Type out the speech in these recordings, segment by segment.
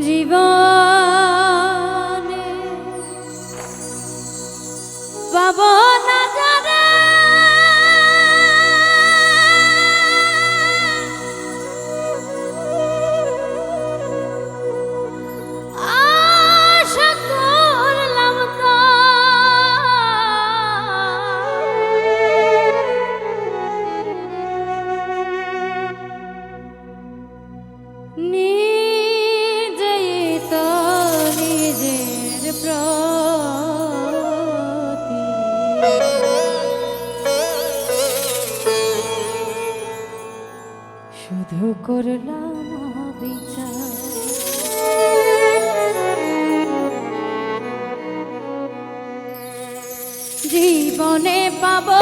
জীবনে করলাম বিচার জীবনে পাবো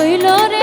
হইল রে